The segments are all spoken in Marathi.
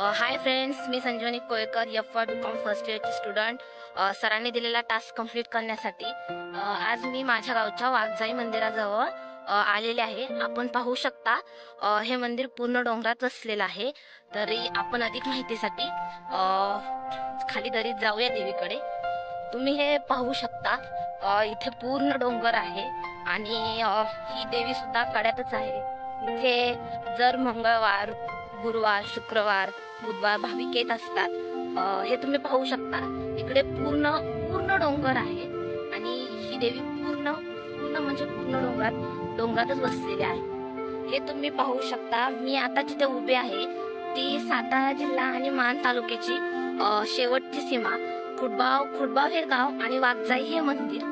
हाय फ्रेंड्स मी Sanjivani Koykar F Y B com first इयरची student सरांनी दिलेला टास्क कंप्लीट करण्यासाठी. आज मी माझ्या गावच्या वाघजाई मंदिराजवळ आलेले आहे. आपण पाहू शकता हे मंदिर पूर्ण डोंगरात असलेलं आहे. तरी आपण अधिक माहितीसाठी खाली दरीत जाऊया देवीकडे. तुम्ही हे पाहू शकता इथे पूर्ण डोंगर आहे. आणि ही देवी सुद्धा कड्यातच आहे. इथे जर मंगळवार गुरुवार शुक्रवार बुधवार भाविक येत असतात. हे तुम्ही पाहू शकता. इकडे पूर्ण पूर्ण डोंगर आहे आणि ही देवी पूर्ण पूर्ण म्हणजे पूर्ण डोंगरात डोंगरातच बसलेली आहे. हे तुम्ही पाहू शकता. मी आता जिथे उभे आहे ती सातारा जिल्हा आणि मान तालुक्याची शेवटची सीमा. खुडबाव खुडबाव हे गाव आणि वाघजाई हे मंदिर.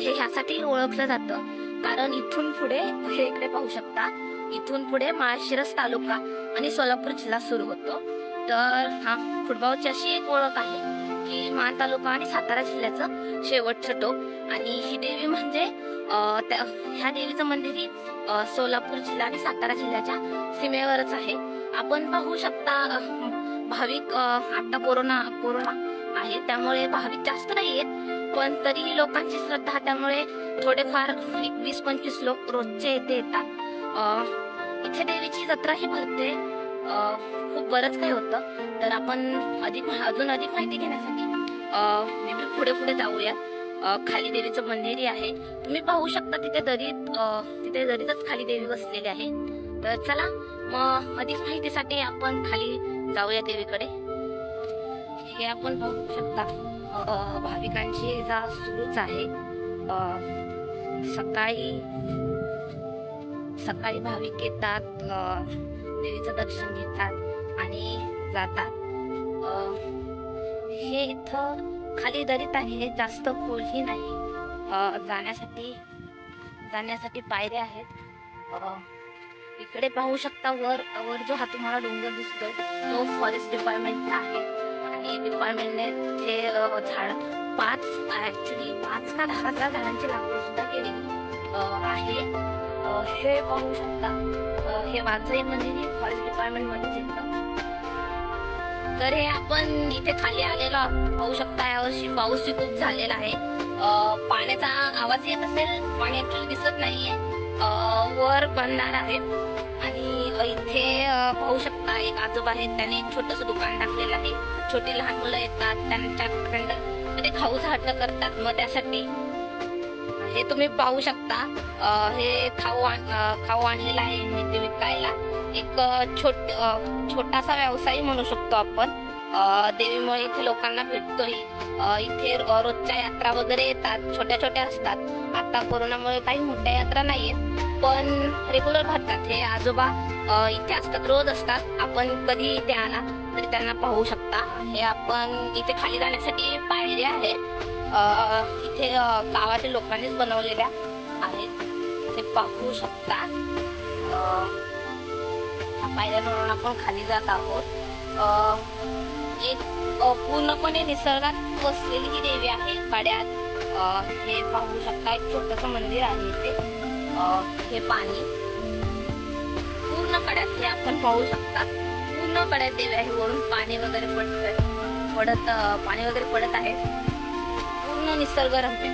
हे ह्यासाठी ओळखलं जातं. कारण इथून पुढे हे इकडे पाहू शकता. इथून पुढे माळशिरस तालुका आणि सोलापूर जिल्हा सुरू होतो. तर हा फुटबॉलची अशी एक ओळख आहे की माण तालुका आणि सातारा जिल्ह्याचं शेवटचं टोक. आणि ही देवी म्हणजे त्या ह्या देवीचं मंदिर ही सोलापूर जिल्हा आणि सातारा जिल्ह्याच्या सीमेवरच आहे. आपण पाहू शकता भाविक आता कोरोना कोरोना आहे त्यामुळे भाविक जास्त नाही आहेत पण तरीही लोकांची श्रद्धा त्यामुळे थोडेफार वीस पंचवीस लोक रोजचे येथे येतात. इथे देवीची जत्रा ही भरते. खूप बरंच काही होतं. तर आपण अधिक अजून अधिक माहिती घेण्यासाठी मी पुढे पुढे जाऊया. खाली देवीचं मंदिरही आहे. तुम्ही पाहू शकता तिथे दरीत तिथे दरीतच खाली देवी बसलेली आहे. तर चला मग अधिक माहितीसाठी आपण खाली जाऊया देवीकडे. हे आपण पाहू शकता. भाविकांची जा सुरूच आहे. सकाळी सकाळी भाविक येतात देवीचं दर्शन घेतात आणि जातात. हे इथं खाली दरीत आहे जास्त खोलही नाही. जाण्यासाठी जाण्यासाठी पायऱ्या आहेत. इकडे पाहू शकता वर वर जो हा तुम्हाला डोंगर दिसतो तो फॉरेस्ट डिपार्टमेंटचा आहे. आणि डिपार्टमेंटने ते झाड पाच ऍक्च्युली पाच का दहा दहा झाडांची लागवड सुद्धा केलेली आहे. हे पाहू शकता हे वाघजाई म्हणजे फॉरेस्ट डिपार्टमेंटमध्ये तर हे आपण इथे खाली आलेलो पाहू शकता यावर्षी पाऊस खूप झालेला आहे पाण्याचा आवाज येत असेल पाणी actually दिसत नाहीये वर बनणार आहे आणि इथे पाहू शकता एक आजोबा आहेत त्याने एक छोटस दुकान टाकलेलं आहे छोटी लहान मुलं येतात त्यांच्या ते खाऊ हट्ट करतात मग त्यासाठी हे तुम्ही पाहू शकता. हे खाऊ आण- खाऊ आणलेला आहे मी ते विकायला. एक छोट छोटासा व्यवसाय म्हणू शकतो आपण. देवीमुळे इथे लोकांना भेटतोय. इथे रोजच्या यात्रा वगैरे येतात. छोट्या छोट्या असतात. आता कोरोनामुळे काही मोठ्या यात्रा नाहीयेत पण रेग्युलर भरतात. हे आजोबा इथे असतात. रोज असतात. आपण कधी इथे आला तरी त्यांना पाहू शकता. हे आपण इथे खाली जाण्यासाठी पायऱ्या आहेत. इथे गावातील लोकांनीच बनवलेल्या आहेत. ते पाहू शकता. पायऱ्या ह्या पायऱ्यांवरून आपण खाली जात आहोत. एक पूर्णपणे निसर्गात बसलेली ही देवी आहे पाड्यात हे पाहू शकता एक छोटस मंदिर आहे इथे. हे पाणी. पूर्ण कड्यात हे आपण पाहू शकता. पूर्ण कड्यात देवी आहे वरून पाणी वगैरे पडत पडत पाणी वगैरे पडत आहे. पूर्ण निसर्गरम्य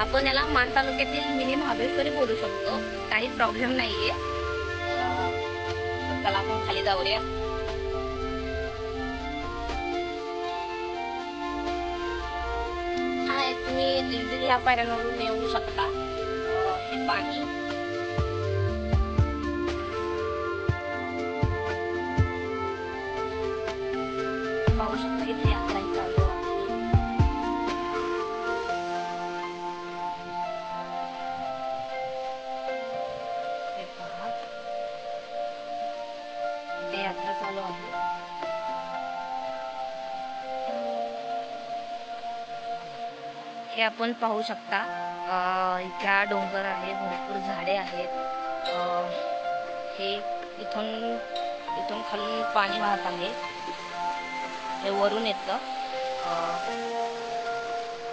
आपण याला मान तालुक्यातील मिनी महाबळेश्वरी बोलू शकतो. काही प्रॉब्लेम नाहीये. चला आपण खाली जाऊया. हाय तुम्ही इझिली पायऱ्यांवरून येऊ शकता. हे पाणी. पाहू शकता इथे हे आपण पाहू शकता. इथला डोंगर आहे भरपूर झाडे आहेत. हे इथून इथून खालून पाणी वाहत आहे. हे वरून येतं.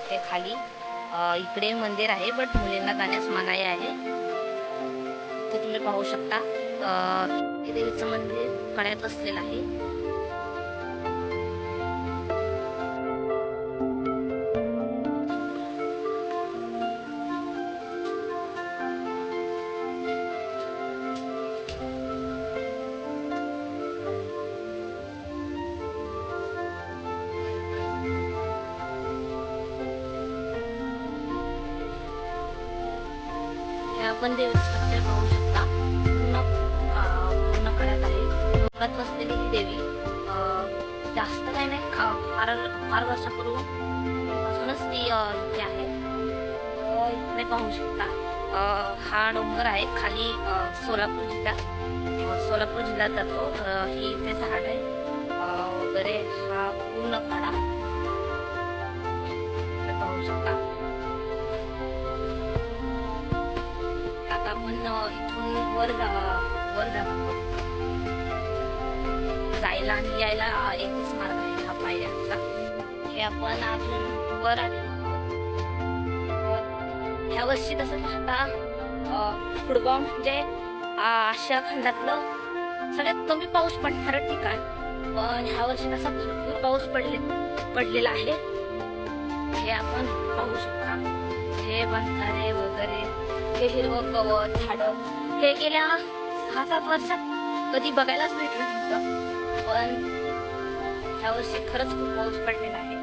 हे खाली इकडे मंदिर आहे बट मुलींना जाण्यास मनाई आहे. ते तुम्ही पाहू शकता. हे देवीचं मंदिर कळ्यात असलेलं आहे. आपण देवी structure पाहू शकता. पूर्ण अ, आहे डोंगरात बसलेली ही देवी जास्त काही नाही खा फार फार वर्षापूर्वीपासूनच ती इथे आहे. इकडे पाहू शकता. हा डोंगर आहे खाली सोलापूर जिल्हा. सोलापूर जिल्ह्यात जातो ही इथे झाड आहे. वगैरे हा इथून वर जा वर जायला आणि यायला एकच मार्ग आहे हा पायऱ्यांचा हे आपण अजून वर आले ह्या वर्षी तसं पाहता अ, म्हणजे आशिया खंडातलं सगळ्यात कमी पाऊस पडणारं ठिकाण पण ह्या वर्षी तसा भरपूर पाऊस पडले पडलेला आहे हे आपण पाहू शकता हे बंधारे वगैरे हे हिरवं गवत झाडं. हे गेल्या हा सात वर्षात कधी बघायलाच भेटलं नव्हतं. पण ह्या वर्षी खरंच खूप पाऊस पडलेला आहे.